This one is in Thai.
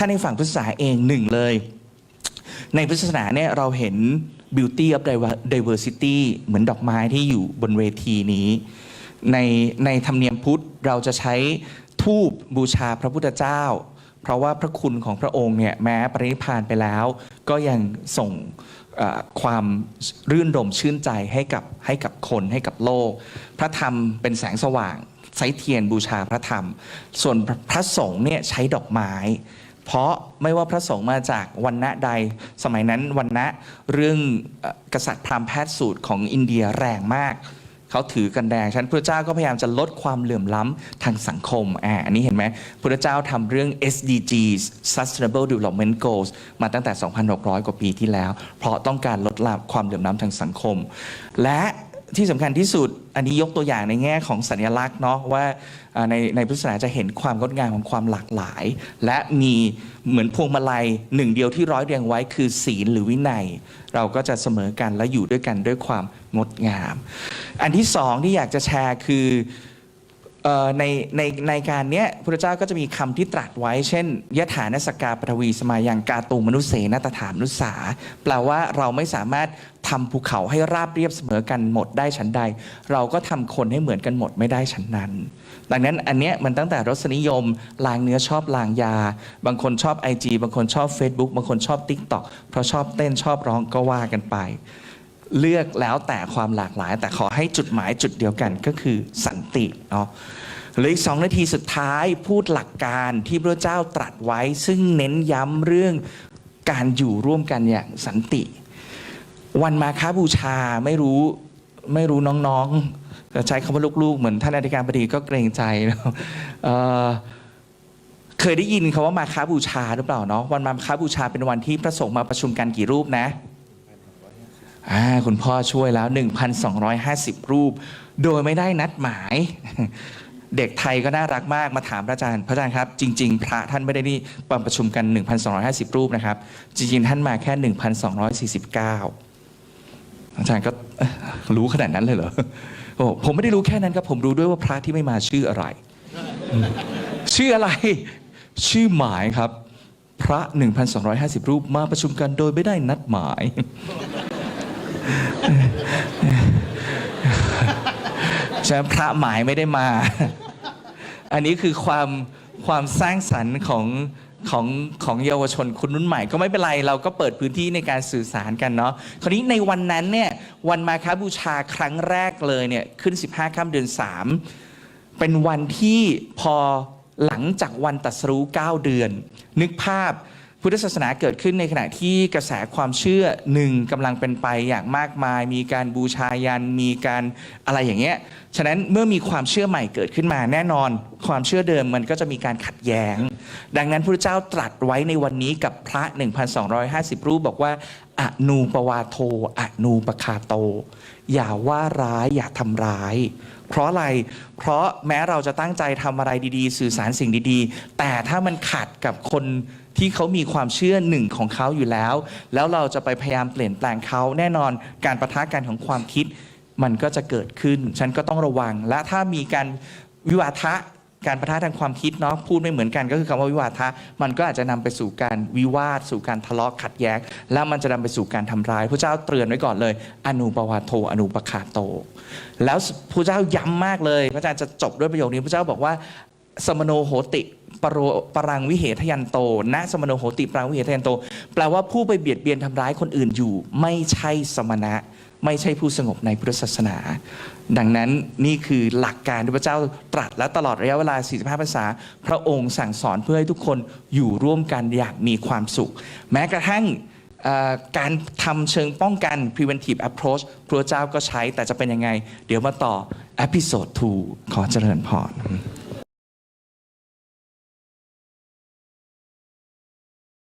ถ้าในฝั่งพุทธศาสนาเองหนึ่งเลย ในพุทธศาสนาเนี่ยเราเห็น beauty of diversity เหมือนดอกไม้ที่อยู่บนเวทีนี้ ในในธรรมเนียมพุทธเราจะใช้ทูบบูชาพระพุทธเจ้า เพราะว่าพระคุณของพระองค์เนี่ยแม้ปรินิพานไปแล้ว ก็ยังส่งความรื่นรมชื่นใจให้กับให้กับคนให้กับโลก พระธรรมเป็นแสงสว่างใช้เทียนบูชาพระธรรม ส่วนพระสงฆ์เนี่ยใช้ดอกไม้ เพราะไม่ว่าพระสงฆ์มาจากวันณะใด สมัยนั้นวันณะเรื่องกษัตริย์พราหมณ์แพทย์สูตรของอินเดียแรงมากเขาถือกันแดงฉันพระเจ้าก็พยายามจะลดความเหลื่อมล้ำทางสังคมอ่าอันนี้เห็นไหมพระเจ้าทำเรื่อง SDGs Sustainable Development Goals มาตั้งแต่ 2,600 กว่าปีที่แล้ว เพราะต้องการลดละความเหลื่อมล้ำทางสังคม และ ที่สำคัญที่สุดอันนี้ยกตัวอย่างในแง่ของสัญลักษณ์เนาะว่าอ่าในในพุทธศาสนาจะเห็นความงดงามของความหลากหลาย และมีเหมือนพวงมาลัยหนึ่งเดียวที่ร้อยเรียงไว้คือศีลหรือวินัย เราก็จะเสมอกันและอยู่ด้วยกันด้วยความงดงาม อันที่สองที่อยากจะแชร์คือ เอ่อในในในการเนี้ยพระเจ้าก็จะมีคำที่ตรัสไว้เช่นยถานสกาปฐวีสมายังกาตูมนุษเสนตถามนุสาแปลว่าเราไม่สามารถทำภูเขาให้ราบเรียบเสมอกันหมดได้ฉันใด เราก็ทำคนให้เหมือนกันหมดไม่ได้ฉันนั้น ดังนั้นอันเนี้ยมันตั้งแต่รสนิยมลางเนื้อชอบลางยา บางคนชอบ IG บางคนชอบ Facebook บางคนชอบ TikTok เพราะชอบเต้นชอบร้องก็ว่ากันไป เลือกแล้วแต่ความหลากหลาย แต่ขอให้จุดหมายจุดเดียวกันก็คือสันติเนาะเหลืออีกสองนาทีสุดท้ายพูดหลักการที่พระเจ้าตรัสไว้ ซึ่งเน้นย้ำเรื่องการอยู่ร่วมกันอย่างสันติ วันมาค้าบูชาไม่รู้ไม่รู้น้องๆ ใช้คำว่าลูกๆ เหมือนท่านอธิการบดีก็เกรงใจนะเเคยได้ยินคาว่ามาค้าบูชาหรือเปล่าเนาะวันมาค้าบูชาเป็นวันที่พระสงฆ์มาประชุมกันกี่รูปนะ อ่าคุณพ่อช่วยแล้ว 1,250 รูป โดยไม่ได้นัดหมาย เด็กไทยก็น่ารักมากมาถามพระอาจารย์ พระอาจารย์ครับ จริง ๆ พระท่านไม่ได้นี่ประชุมกัน 1,250 รูปนะครับ จริง ๆ ท่านมาแค่ 1,249 อาจารย์ก็รู้ขนาดนั้นเลยเหรอโอ้ผมไม่ได้รู้แค่นั้นครับ ผมรู้ด้วยว่าพระที่ไม่มาชื่ออะไร ชื่ออะไร ชื่อหมายครับ พระ 1,250 รูปมาประชุมกันโดยไม่ได้นัดหมาย ใช่ไหมพระหมายไม่ได้มา อันนี้คือความความสร้างสรรค์ของของของเยาวชนคนรุ่นใหม่ก็ไม่เป็นไรเราก็เปิดพื้นที่ในการสื่อสารกันเนาะคราวนี้ในวันนั้นเนี่ยวันมาคาบูชาครั้งแรกเลยเนี่ยขึ้น 15ค่ำเดือน 3 เป็นวันที่พอหลังจากวันตรัสรู้ 9 เดือน นึกภาพ พุทธศาสนาเกิดขึ้นในขณะที่กระแสความเชื่อหนึ่งกำลังเป็นไปอย่างมากมาย มีการบูชายันมีการอะไรอย่างเงี้ยฉะนั้นเมื่อมีความเชื่อใหม่เกิดขึ้นมาแน่นอน ความเชื่อเดิมมันก็จะมีการขัดแย้ง ดังนั้นพระเจ้าตรัสไว้ในวันนี้กับพระ 1,250 รูปบอกว่าอนูปวาโทอนูปคาโต อย่าว่าร้ายอย่าทำร้าย เพราะอะไร เพราะแม้เราจะตั้งใจทำอะไรดีๆ สื่อสารสิ่งดีๆ แต่ถ้ามันขัดกับคน ที่เขามีความเชื่อหนึ่งของเขาอยู่แล้ว แล้วเราจะไปพยายามเปลี่ยนแปลงเขาแน่นอนการประทะกันของความคิด มันก็จะเกิดขึ้น ฉันก็ต้องระวัง และถ้ามีการวิวาทะการประทะทางความคิดเนาะพูดไม่เหมือนกันก็คือคำว่าวิวาทะ มันก็อาจจะนำไปสู่การวิวาท สู่การทะเลาะขัดแย้ง แล้วมันจะนำไปสู่การทำร้ายพระเจ้าเตือนไว้ก่อนเลย อนุปวาโทอนุปคาโต แล้วพระเจ้าย้ำมากเลย พระอาจารย์จะจบด้วยประโยคนี้พระเจ้าบอกว่า สมโนโหติ ปรรปรังวิเหทยันโตนะสมโนโหติปรังวิเหทยันโต แปลว่าผู้ไปเบียดเบียนทำร้ายคนอื่นอยู่ ไม่ใช่สมณะ ไม่ใช่ผู้สงบในพุทธศาสนา ดังนั้นนี่คือหลักการที่พระเจ้าตรัสและตลอดระยะเวลา 45 พรรษา พระองค์สั่งสอนเพื่อให้ทุกคนอยู่ร่วมกันอย่างมีความสุข แม้กระทั่งการทำเชิงป้องกัน preventive approach พระเจ้าก็ใช้แต่จะเป็นยังไง เดี๋ยวมาต่อ episode 2 ขอเจริญพร